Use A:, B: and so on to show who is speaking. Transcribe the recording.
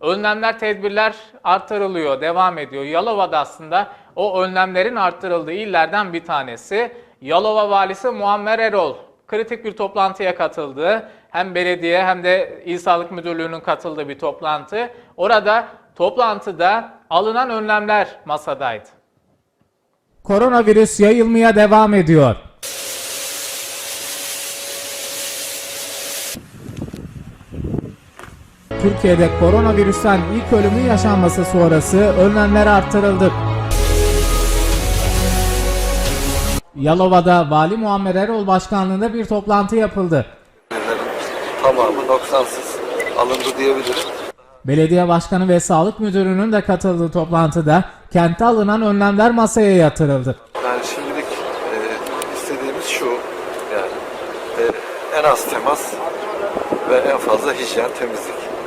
A: önlemler, tedbirler artırılıyor, devam ediyor. Yalova'da aslında o önlemlerin arttırıldığı illerden bir tanesi. Yalova Valisi Muammer Erol kritik bir toplantıya katıldı. Hem belediye hem de İl Sağlık Müdürlüğü'nün katıldığı bir toplantı. Orada toplantıda alınan önlemler masadaydı. Koronavirüs yayılmaya devam ediyor. Türkiye'de koronavirüsten ilk ölümün yaşanması sonrası önlemler artırıldı. Yalova'da Vali Muammer Erol başkanlığında bir toplantı yapıldı.
B: tamamı noksansız alındı diyebilirim.
A: Belediye Başkanı ve Sağlık Müdürü'nün de katıldığı toplantıda kentte alınan önlemler masaya yatırıldı.
B: Yani şimdilik e, istediğimiz şu yani e, en az temas ve en fazla hijyen temizlik.